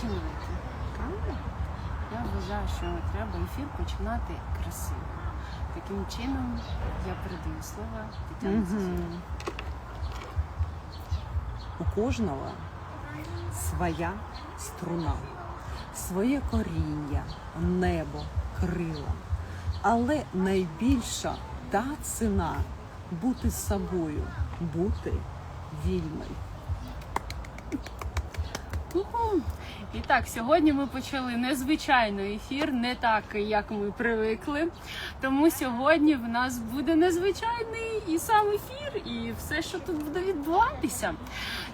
починати. Правда? Я вважаю, що треба ефір починати красиво. Таким чином я передаю слово Тетяні. Сосюрі. У кожного своя струна, своє коріння, небо, крила. Але найбільша та ціна бути собою, бути вільною. І так, сьогодні ми почали незвичайний ефір, не так, як ми привикли. Тому сьогодні в нас буде незвичайний і сам ефір, і все, що тут буде відбуватися.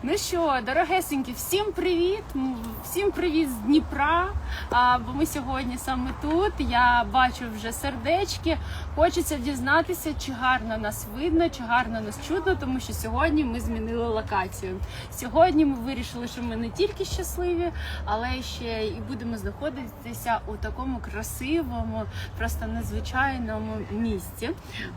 Ну що, дорогесенькі, всім привіт! Всім привіт з Дніпра. А, бо ми сьогодні саме тут. Я бачу вже сердечки. Хочеться дізнатися, чи гарно нас видно, чи гарно нас чутно, тому що сьогодні ми змінили локацію. Сьогодні ми вирішили, що ми не тільки щасливі, але ще і будемо знаходитися у такому красивому, просто незвичайному місці.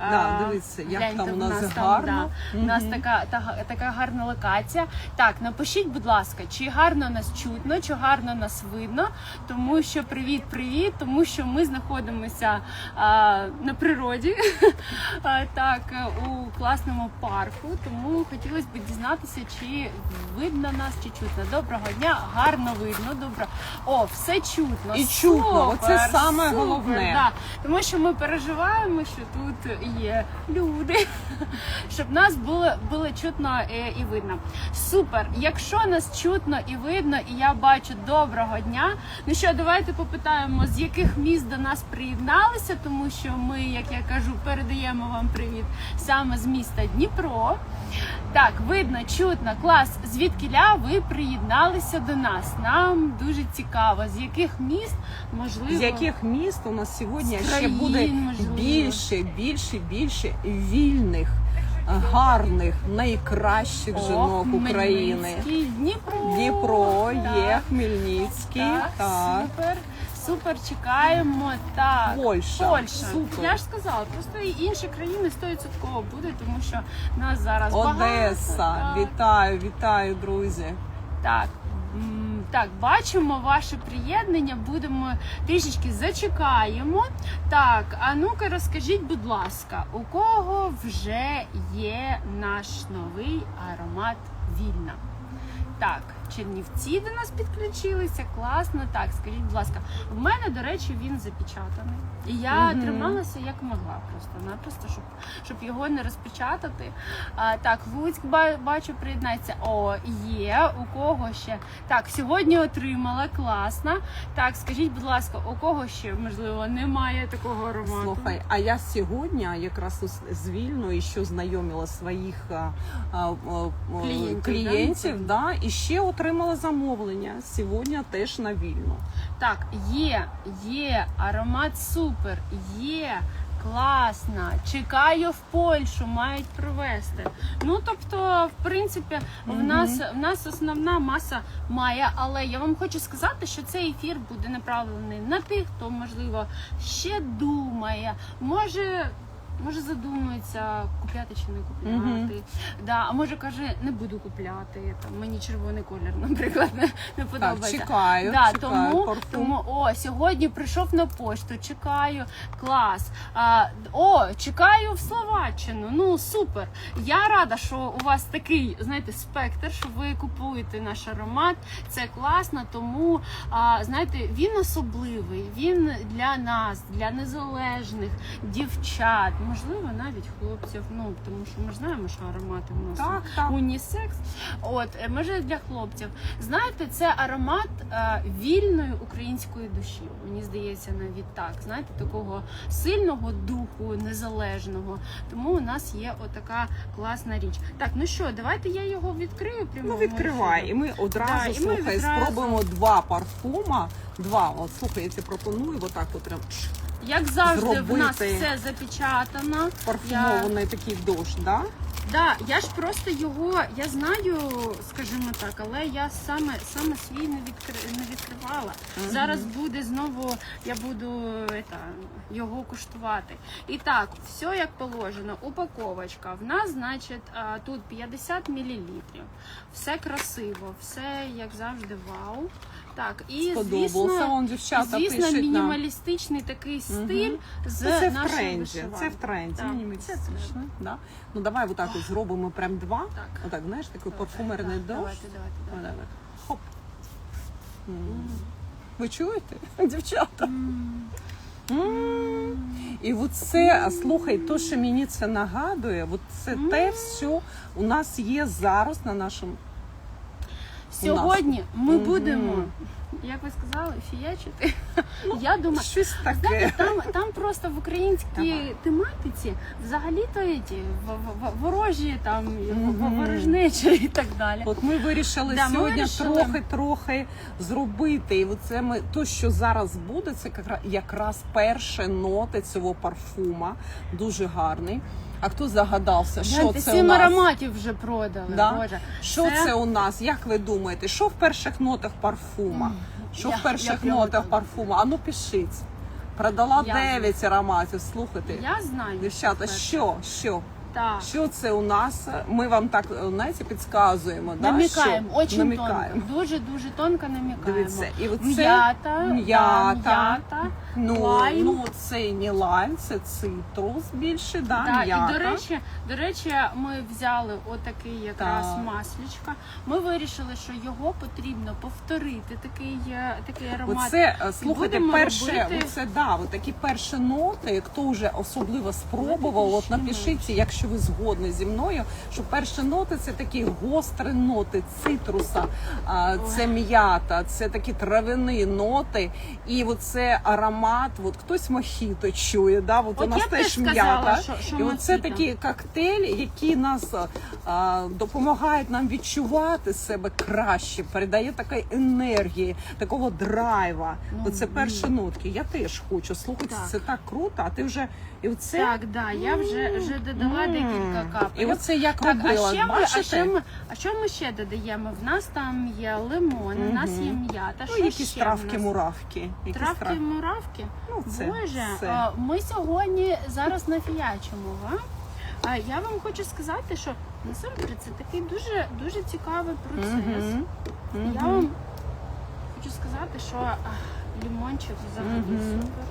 Да, дивіться, як гляньте, там у нас там, гарно. да, у нас така, та, така гарна локація. Так, напишіть, будь ласка, чи гарно нас чутно, чи гарно нас видно, тому що привіт, привіт, тому що ми знаходимося а, на природі, а, так, у класному парку. Тому хотілося б дізнатися, чи видно нас, чи чутно. Доброго дня, гарно видно. Добро. О, все чутно. І чутно, Супер, оце саме супер, головне. Да. Тому що ми переживаємо, що тут є люди, щоб нас було, було чутно е, і видно. Супер! Якщо нас чутно і видно, і я бачу доброго дня. Ну що, давайте попитаємо, з яких міст до нас приєдналися, тому що ми, як я кажу, передаємо вам привіт саме з міста Дніпро. Так, видно, чутно, клас. Звідкіля ви приєдналися до нас? Нам дуже цікаво, з яких міст можливо З яких міст у нас сьогодні З ще буде можливо. більше, більше, більше вільних, гарних, найкращих О, жінок України. Дніпро. Дніпро Так. є, Хмельницький, Так, так. супер. Супер, чекаємо. Так. Польща. Польща. Супер. Я ж сказала, просто і інші країни 100% буде, тому що нас зараз Одеса. багато. Так. Вітаю, вітаю, друзі. Так. Так, бачимо ваше приєднання, будемо трішечки зачекаємо. Так, а ну-ка розкажіть, будь ласка, у кого вже є наш новий аромат вільна? Так, Чернівці до нас підключилися, класно. Так, скажіть, будь ласка, в мене, до речі, він запечатаний. І я Мгм. трималася як могла, просто-напросто, щоб, щоб його не розпечатати. А, так, Луцьк бачу, приєднається. О, є. У кого ще? Так, сьогодні отримала, класно. Так, скажіть, будь ласка, у кого ще, можливо, немає такого аромату? Слухай, а я сьогодні якраз ось з Вільною що знайомила своїх а, а, Клієнтів, клієнтів да? і ще отримала замовлення. Сьогодні теж на вільну. Так, є, є, аромат супер, є. Класно, чекаю в Польщу, мають привезти. Ну тобто, в принципі, в нас в нас основна маса має, але я вам хочу сказати, що цей ефір буде направлений на тих, хто можливо ще думає, може. Може задумується купляти чи не купляти. Мгм. Да, а може каже, не буду купляти. Там мені червоний колір, наприклад, не, не Так, подобається. чекаю, Да, чекаю тому, парфум. тому о, сьогодні прийшов на пошту. Чекаю, клас. А, о, чекаю в Словаччину. Ну супер. Я рада, що у вас такий, знаєте, спектр, що ви купуєте наш аромат. Це класно, тому а, знаєте, він особливий. Він для нас, для незалежних дівчат, можливо, навіть хлопців. Ну тому що ми ж знаємо, що аромати в нас Так, так. унісекс. От може для хлопців. Знаєте, це аромат е, вільної української душі. Мені здається, навіть так. Знаєте, такого сильного духу, незалежного. Тому у нас є отака класна річ. Так, ну що, давайте я його відкрию. прямо Ну відкривай, і ми одразу Да, і ми відразу. спробуємо два парфума. Два, от слухай, я тебе пропоную, отак от прям. Як завжди, в нас Зробити. все запечатано. Парфумований такий дощ, да? Да, я ж просто його, я знаю, скажімо так, але я саме саме свій не відкри, не відкривала. Мгм. Зараз буде знову, я буду это, його куштувати. І так, все як положено. Упаковочка. В нас, значить, а, тут 50 мл. Все красиво, все як завжди, вау. Так, і Сподобався. звісно, Он дівчата звісно, пишуть нам. мінімалістичний такий стиль з Ну, це в нашої тренді. Це в тренді. Так, мінімалістично, да? Ну давай отак от зробимо прям два. Так. Отак, знаєш, такий парфумерний так, дощ. Давайте, давайте, давайте. давай. Хоп. М. Ви чуєте, дівчата? М. І от це, слухай, то, що мені це нагадує, от це те, що у нас є зараз на нашому. Сьогодні ми будемо, як ви сказали, фіячити. Я думаю, Щось знаєте, там, там просто в українській Давай. тематиці взагалі-то ті ворожі там Мгм. ворожнечі і так далі. От ми вирішили Да, сьогодні трохи-трохи зробити. І це ми то, що зараз буде, це якраз- перші ноти цього парфума. Дуже гарний. А хто загадався, що Гляньте, це у нас? ароматів вже продали. Да? Боже. Що це... у нас? Як ви думаєте? Що в перших нотах парфума? Що Я- в перших я нотах парфуму? Ану А ну пишіть. Продала Я 9 ароматів. Слухайте, Я знаю. дівчата, що? Що? Так. Що це у нас? Ми вам так знаєте, підказуємо. Да? Намікаємо, що? очень намікаємо. тонко. Дуже дуже тонко намікаємо. Дивіться, і оце М'ята, м'ята. да, м'ята. Ну, лайм. ну це не лайм, це цитрус більше, да, Так, м'ята. і до речі, до речі, ми взяли отакий якраз Так. маслічка. Ми вирішили, що його потрібно повторити. Такий е, такий аромат. Оце, е, слухайте, будемо перше, робити- оце, да, от такі перші ноти, хто вже особливо спробував, от напишіть, якщо ви згодні зі мною, що перші ноти це такі гострі ноти цитруса, а, це м'ята, це такі травяні ноти, і оце аромат, от хтось мохіто чує, да, от, у нас теж м'ята. і оце мохіто. такі коктейль, які нас а, допомагають нам відчувати себе краще, передає такої енергії, такого драйва. Ну, Оце ні. перші нотки. Я теж хочу слухати. Так. Це так круто. А ти вже і оце Так, да, я вже, вже додала М. декілька І оце як Так, робила. а ще, ми, а, ще ми, а що ми ще додаємо? В нас там є лимон, у нас є м'ята. ну, якісь ще в муравки. Ну, це Боже, це. ми сьогодні зараз нафіячимо вам. Я вам хочу сказати, що насамперед це такий дуже дуже цікавий процес. Мгм. Я вам хочу сказати, що ах, лімончик взагалі Мгм. супер.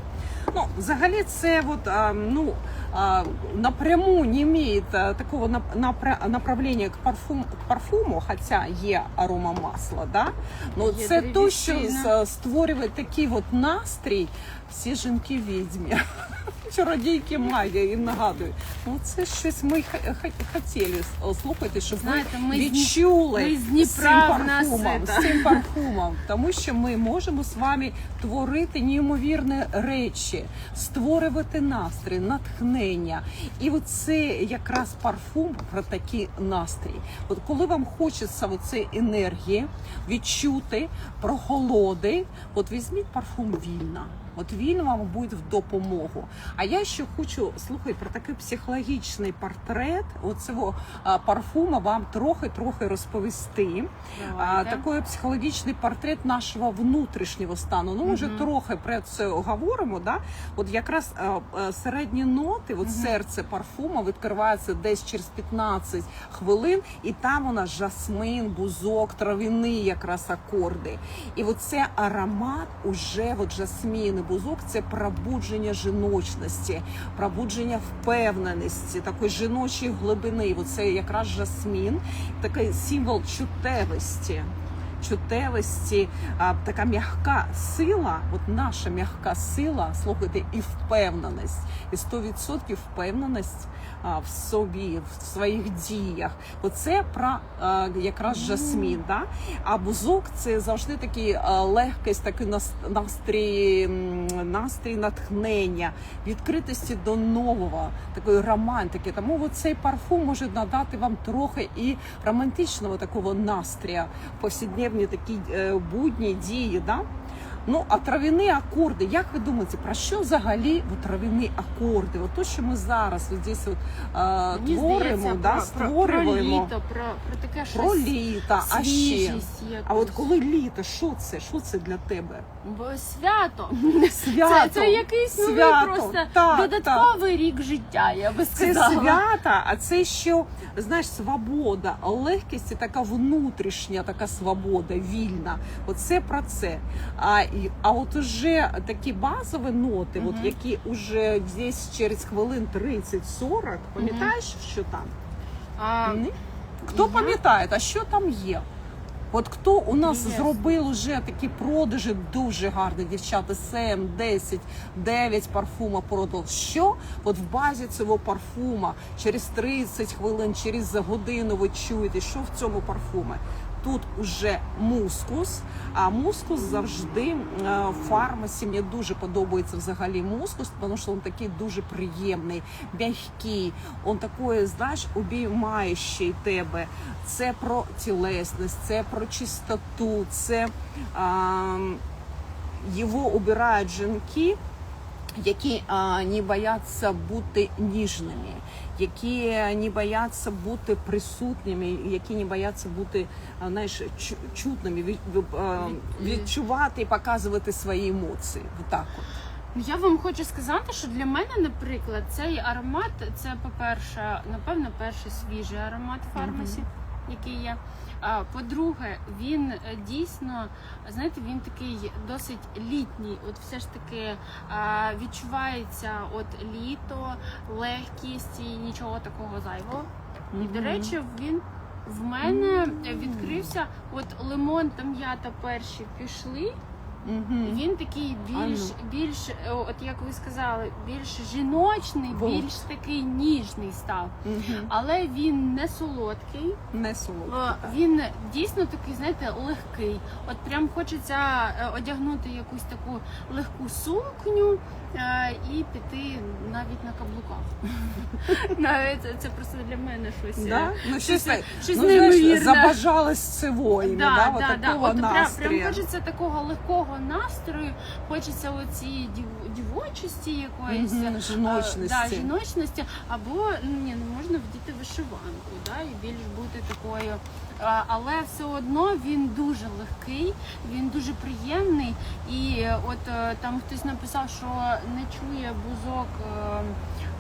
Ну, взагалі, це от, а, ну, а, напряму не має такого напра- направлення к, парфум, к парфуму, хоча є арома масла, да? Ну, це то, що створює такий от настрій всі жінки відьмі. Чародійки магії їм нагадують. Ну це щось ми хотіли слухати, щоб Знаєте, ми відчули ми з з цим парфумом, з цим парфумом, тому що ми можемо з вами творити неймовірні речі, створювати настрій, натхнення. І оце якраз парфум про такий настрій. От коли вам хочеться оцеї енергії відчути прохолоди, от візьміть парфум вільна. От він вам буде в допомогу. А я ще хочу слухай про такий психологічний портрет оцього парфума вам трохи-трохи розповісти. Давайте. такий психологічний портрет нашого внутрішнього стану. Ну, вже Мгм. трохи про це говоримо. Да? От якраз середні ноти, от серце парфума відкривається десь через 15 хвилин, і там у нас жасмин, бузок, травяні якраз акорди. І оце аромат уже от жасмін і бузок це пробудження жіночності, пробудження впевненості, такої жіночої глибини. Оце якраз жасмін, такий символ чутливості. Чутливості, така м'яка сила, от наша м'яка сила, слухайте, і впевненість, і 100% впевненість в собі, в своїх діях. Оце про якраз жасмін. Да? А бузок це завжди такий легкість, такий настрій, настрій натхнення, відкритості до нового, такої романтики. Тому цей парфум може надати вам трохи і романтичного такого настрія в повсякденні такі е, будні дії. Да? Ну, а трав'яні акорди, як ви думаєте, про що взагалі трав'яні акорди? От то, що ми зараз от здесь от, е, Мені творимо, здається, да, про, про, про літо, про, про таке щось про літо, а ще. свіжість А от коли літо, що це? Що це для тебе? Бо свято. Свято. Це, це якийсь новий Свято. просто Так, додатковий рік життя, я би Це сказала. свята, а це що знаєш, свобода, легкість і така внутрішня, така свобода, вільна. Оце про це. А, а от уже такі базові ноти, от які уже десь через хвилин 30-40, пам'ятаєш, що там? А, Ні? Хто я- пам'ятає, а що там є? От хто у нас Інтересно. зробив уже такі продажі дуже гарні, дівчата, 7, 10, 9 парфума продав. Що? От в базі цього парфума через 30 хвилин, через годину ви чуєте, що в цьому парфумі? Тут уже мускус, а мускус завжди е, в фармасі. Мені дуже подобається взагалі мускус, тому що він такий дуже приємний, м'який. Он такий, знаєш, обіймаючий тебе. Це про тілесність, це про чистоту, це а, його обирають жінки, які а, не бояться бути ніжними, які не бояться бути присутніми, які не бояться бути знаєш, чутними, а, відчувати і показувати свої емоції. Отак от. Ну, Я вам хочу сказати, що для мене, наприклад, цей аромат це, по-перше, напевно, перший свіжий аромат фармасі, який є. По-друге, він е, дійсно, знаєте, він такий досить літній. От все ж таки відчувається от літо, легкість і нічого такого зайвого. І до речі, він в мене відкрився. От лимон та м'ята перші пішли. Мгм. Він такий більш, А більш, е, от як ви сказали, більш жіночний, Вот. більш такий ніжний став. Мгм. Але він не солодкий, Не солодко. е, він дійсно такий, знаєте, легкий. От прям хочеться е, одягнути якусь таку легку сукню е, і піти навіть на каблуках. Навіть це- просто для мене щось. Да? Ну, щось, так, щось ну, неймовірне. забажалось цього ім'я, да, от такого От прям, прям хочеться такого легкого настрою, хочеться оцієї дів- дівочості якоїсь Мгм, е, жіночності. да, жіночності, або ну, ні, ну можна вдіти вишиванку, да, і більш бути такою. А, Але все одно він дуже легкий, він дуже приємний. І е, от е, там хтось написав, що не чує бузок. е,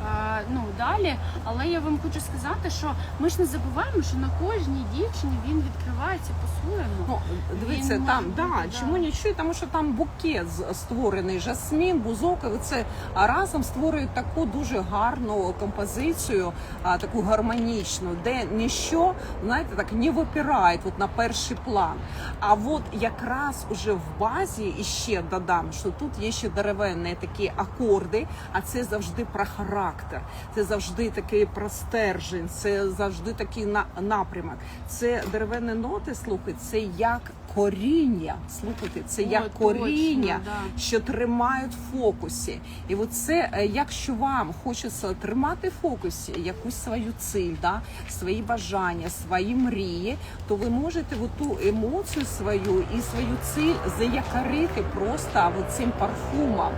е, Ну далі, але я вам хочу сказати, що ми ж не забуваємо, що на кожній дівчині він відкривається по-своєму. Ну, дивіться, Він там, да, бути, да. чому не чую, тому що там букет створений, жасмін, бузок, і це разом створюють таку дуже гарну композицію, таку гармонічну, де ніщо, знаєте, так не випирає от на перший план. А от якраз уже в базі і ще додам, що тут є ще деревенні такі акорди, а це завжди про характер, це завжди такий про стержень, це завжди такий на, напрямок. Це деревенні ноти, слухай, це як коріння. Слухайте, це О, як точно, коріння, да. що тримають в фокусі. І от це, е, якщо вам хочеться тримати в фокусі якусь свою ціль, да, свої бажання, свої мрії, то ви можете в ту емоцію свою і свою ціль заякорити просто цим парфумом.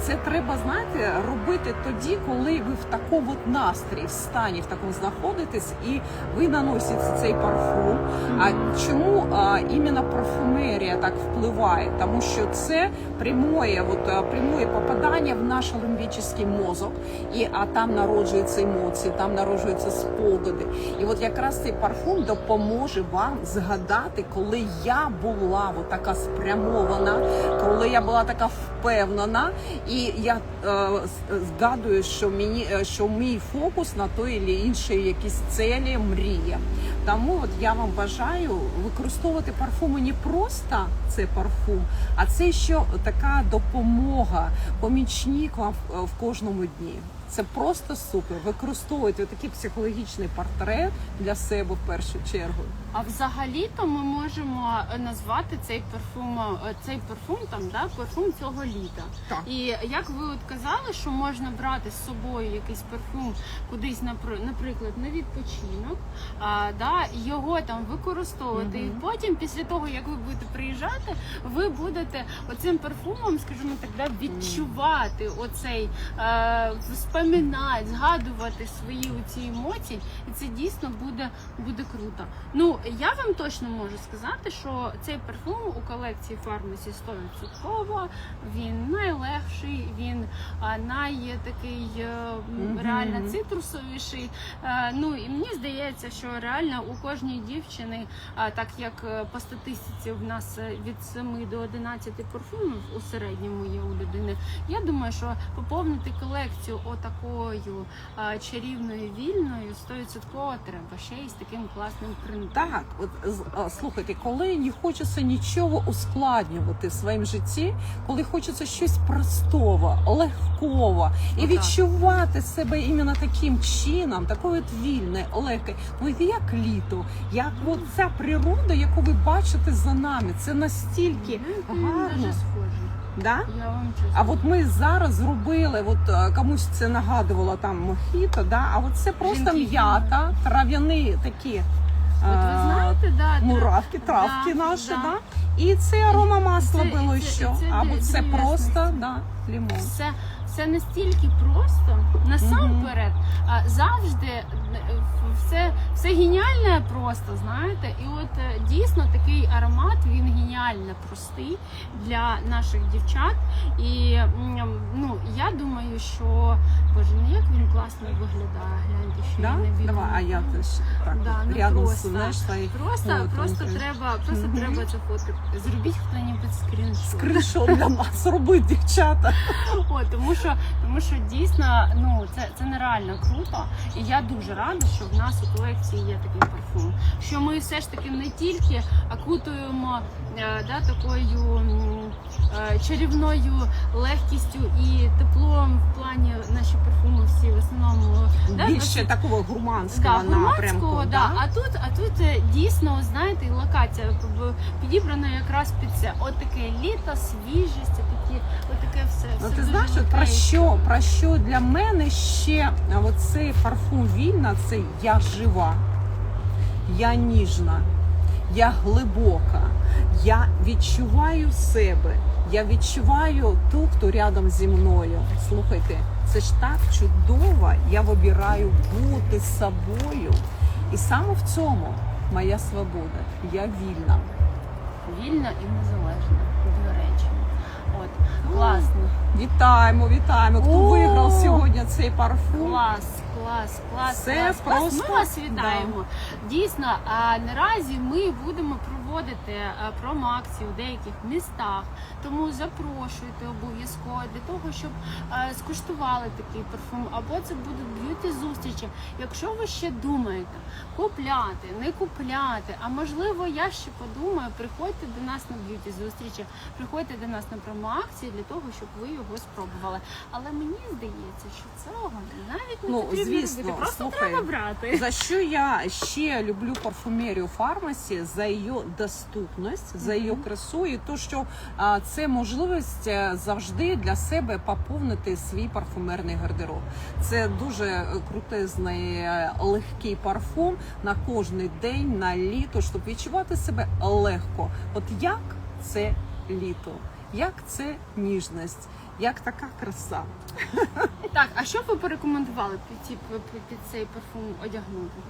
Це треба, знаєте, робити тоді, коли ви в такому от настрої, в стані в такому знаходитесь, і ви наносите цей парфум. А чому а, іменно парфумерія так впливає? Тому що це прямое, от, а, прямое попадання в наш лімбічний мозок, і а там народжуються емоції, там народжуються спогади. І от якраз цей парфум допоможе вам згадати, коли я була от така спрямована, коли я була така впевнена, і я е, згадую, що мені е, що мій фокус на той чи іншій якісь цілі, мрії. Тому от я вам бажаю використовувати парфуми не просто це парфум, а це ще така допомога, помічник в кожному дні. Це просто супер. Використовуйте такий психологічний портрет для себе в першу чергу. А взагалі-то ми можемо е, назвати цей парфум, е, цей парфум там, да, парфум цього літа. Так. І як ви от казали, що можна брати з собою якийсь парфум кудись, напр- наприклад, на відпочинок, а, да, його там використовувати. І потім, після того, як ви будете приїжджати, ви будете оцим парфумом, скажімо так, да, відчувати оцей, е, вспоминати, згадувати свої оці емоції, і це дійсно буде, буде круто. Ну, я вам точно можу сказати, що цей парфум у колекції Pharmacy 100%, він найлегший, він а, най такий е, реально цитрусовіший. Е, ну і мені здається, що реально у кожній дівчини, так як е, по статистиці в нас від 7 до 11 парфумів у середньому є у людини. Я думаю, що поповнити колекцію отакою а, чарівною вільною 100% треба ще й з таким класним принтом. Так, от а, слухайте, коли не хочеться нічого ускладнювати в своєму житті, коли хочеться щось простого, легкого і Ну, так. відчувати себе іменно таким чином, такою от вільною, легкою. Ну як літо, як от ця природа, яку ви бачите за нами, це настільки гарно. Дуже схоже. Да? Я вам чесно. А от ми зараз зробили, от е, комусь це нагадувало там мохіто, да? а от це просто Жінки м'ята, трав'яні такі. От ви е, знаєте, да, муравки, травки да, наші, да. да. І це арома масла це- було і це- ще. і це Або це, це для просто да, лімон. Все, все настільки просто, насамперед, а, завжди е, все, все геніальне просто, знаєте. І от е, дійсно такий аромат, він геніально простий для наших дівчат. І ну, я думаю, що боже, ну як він класно виглядає. Гляньте, що Да? не Давай, а я теж так Да, ну рядом просто. знаєш, Просто, фото, просто треба, просто Мгм. треба це фото. Зробіть хто-небудь скріншот. скріншот для нас робить дівчата. О, тому що тому що дійсно ну це, це нереально круто. І я дуже рада, що в нас у колекції є такий парфум. Що ми все ж таки не тільки окутуємо е, да, такою е, чарівною легкістю і теплом в плані наші парфуми всі в основному да, Більше носять- такого Да, гурманського напрямку. громадського, да. А тут, а тут е, дійсно, знаєте, локація підібрана якраз під це. От таке літо, свіжість, такі, от таке все. Ну все ти знаєш, от про що, про що для мене ще оцей парфум вільна, це я жива, я ніжна, я глибока, я відчуваю себе, я відчуваю ту, хто рядом зі мною. Слухайте, це ж так чудово. Я вибираю бути собою. І саме в цьому моя свобода. Я вільна. Вільна і незалежна, до речі. Класно. Вітаємо, вітаємо. Хто О! виграв сьогодні цей парфум? Клас, клас, клас. Це клас, клас. просто- Ми вас вітаємо. Дійсно, а наразі ми будемо проводити а, промо-акції у деяких містах. Тому запрошуйте обов'язково для того, щоб скуштували такий парфум. Або це будуть б'юті зустрічі. Якщо ви ще думаєте купляти, не купляти, а можливо, я ще подумаю, приходьте до нас на б'юті зустрічі, приходьте до нас на промо-акції для того, щоб ви його спробували. Але мені здається, що цього навіть не Ну, потрібно звісно, робити. Просто слухай, треба брати. За що я ще люблю парфумерію фармасі за її доступність, за її красу, і то, що а, це можливість е, завжди для себе поповнити свій парфумерний гардероб. Це дуже е, крутезний е, легкий парфум на кожний день, на літо, щоб відчувати себе легко. От як це літо, як це ніжність, як така краса. Так, а що б ви порекомендували під, під, під цей парфум одягнути?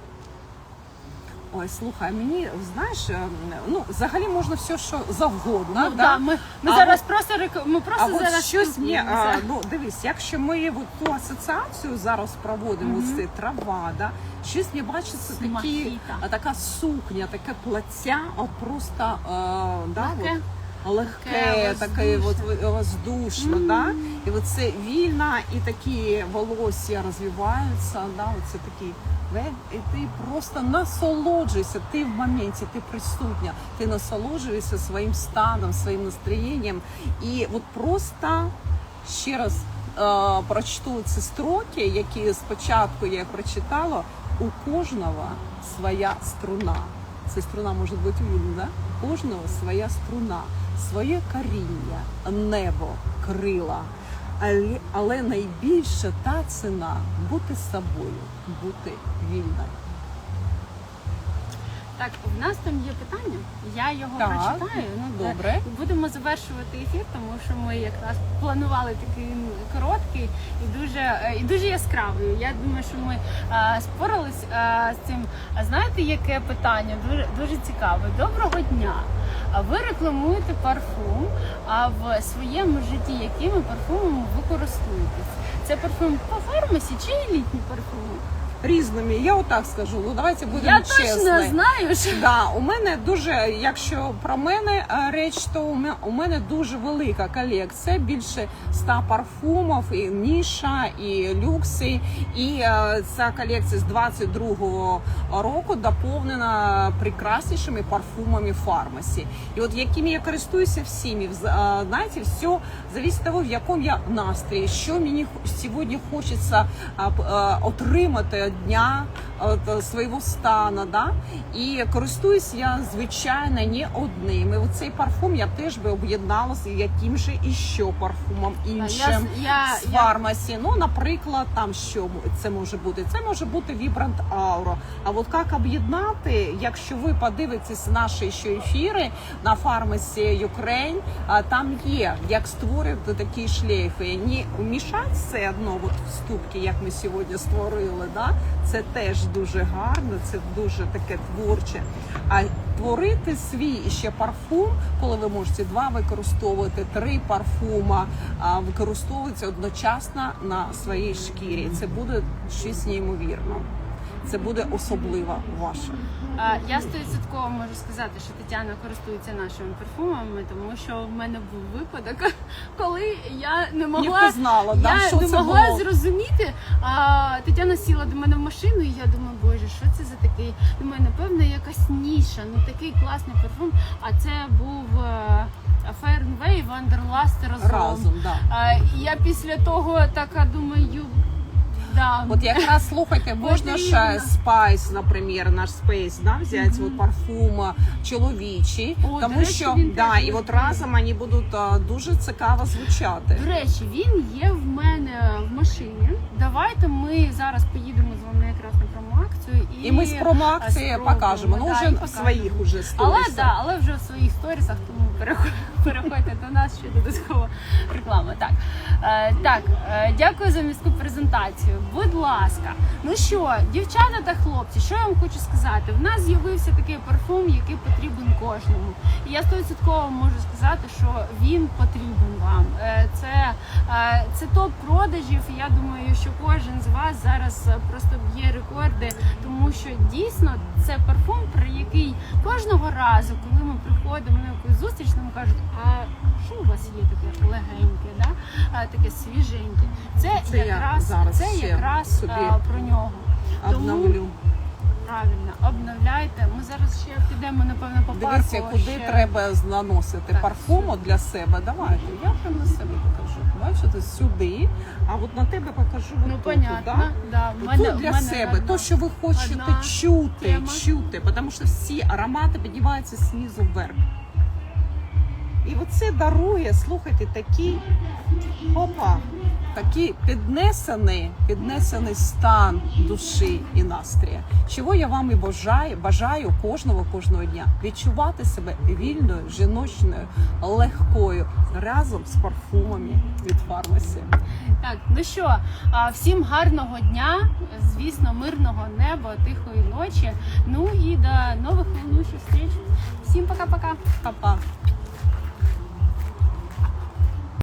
Ой, слухай, мені знаєш, ем, ну взагалі можна все, що завгодно. ну, да? да, ми, ми А зараз просто рек- ми просто А от зараз щось мені, а, ну дивись, якщо ми от ту асоціацію зараз проводимо, це трава, да, щось мені бачиться такі, а, така сукня, таке плаття, от просто а, да, от, легке, таке воздушне. да? і от це вільна, і такі волосся розвиваються, да, оце такі. І ти просто насолоджуєшся, ти в моменті, ти присутня, ти насолоджуєшся своїм станом, своїм настроєнням. І от просто ще раз е, прочту ці строки, які спочатку я прочитала, у кожного своя струна. Це струна може бути вільна, у кожного своя струна, своє коріння, небо, крила. Але, але найбільше та ціна бути собою, бути вільною. Так, в нас там є питання. Я його Так, прочитаю. Ну, добре. Будемо завершувати ефір, тому що ми якраз планували такий короткий і дуже е, і дуже яскравий. Я думаю, що ми е, спорались е, з цим. А знаєте, яке питання? Дуже дуже цікаве. Доброго дня! А ви рекламуєте парфум? А в своєму житті якими парфумами ви користуєтесь? Це парфум по фармасі чи елітні парфуми? Різними, я отак скажу. Ну давайте будемо Я чесні. точно знаю, що Да, у мене дуже, якщо про мене е, реч, то у мене, у мене дуже велика колекція, більше 100 парфумів, і ніша, і люкси. І е, ця колекція з 22-го року доповнена прекраснішими парфумами фармасі. І от якими я користуюся всіми, вз- е, знаєте, все зависит от того, в якому я настрої, що мені сьогодні хочеться а, п- е, отримати дня от, е, свого стану. Да? І користуюсь я звичайно не одним. І оцей парфум я теж би об'єднала з яким же іще парфумом іншим. я, з я, фармасі. Ну, наприклад, там що це може бути? Це може бути Vibrant Aura. А от як об'єднати, якщо ви подивитесь наші ще ефіри на фармасі а там є як створювати такі шлейфи. Не вмішати все одно от в ступки, як ми сьогодні створили. Да? Це теж дуже гарно, це дуже таке творче. А творити свій ще парфум, коли ви можете два використовувати, три парфума, а використовується одночасно на своїй шкірі. Це буде щось неймовірно. Це буде особливо ваше. Я стовідсотково можу сказати, що Тетяна користується нашими парфумами, тому що в мене був випадок, коли я не Не могла. впізнала, да, що не це могла було. зрозуміти. А сіла до мене в машину, і я думаю, боже, що це за такий? Думаю, напевно, якась ніша, ну такий класний парфум. А це був Fernway Fair Wanderlust разом. Разом, да. А, я після того така думаю, да, От якраз слухайте, можна ж спайс, наприклад, наш спейс, да, взяти от парфум чоловічий, О, тому речі, що да, і от разом вони будуть а, дуже цікаво звучати. До речі, він є в мене в машині. Давайте ми зараз поїдемо з вами якраз на промоакцію і, І ми з промоакції спробуємо, покажемо. Ну да, вже і в покажемо. своїх уже Але да, але вже в своїх сторісах, тому переходь- переходьте до нас ще додаткова реклама. Так, е, так, е, дякую за міську презентацію. Будь ласка, ну що, дівчата та хлопці, що я вам хочу сказати? В нас з'явився такий парфум, який потрібен кожному. І я стовідсотково можу сказати, що він потрібен вам. Е, Це, е, це топ продажів. І я думаю, що кожен з вас зараз е, просто б'є рекорди, тому що дійсно це парфум, про який кожного разу, коли ми приходимо на якусь зустріч, нам кажуть, а що у вас є таке легеньке, да? а, таке свіженьке. Це, Це я якраз зараз це якраз а, про нього. Обновлю. Правильно, обновляйте. Ми зараз ще підемо, напевно, по Дивіться, парку. куди ще. треба наносити Так, парфуму для себе. Давайте, я прям на себе покажу. Бачите, сюди, а от на тебе покажу Ну, отут, понятно, да? да. в Тут мене- для в мене себе, одна- то, що ви хочете чути, тема. чути, тому що всі аромати піднімаються знизу вверх. І оце дарує, слухайте, такий опа, такий піднесений, піднесений стан душі і настрія. Чого я вам і бажаю, бажаю кожного кожного дня відчувати себе вільною, жіночною, легкою разом з парфумами від фармасі. Так, ну що, всім гарного дня, звісно, мирного неба, тихої ночі. Ну і до нових волнучих встреч. Всім пока-пока. Па-па.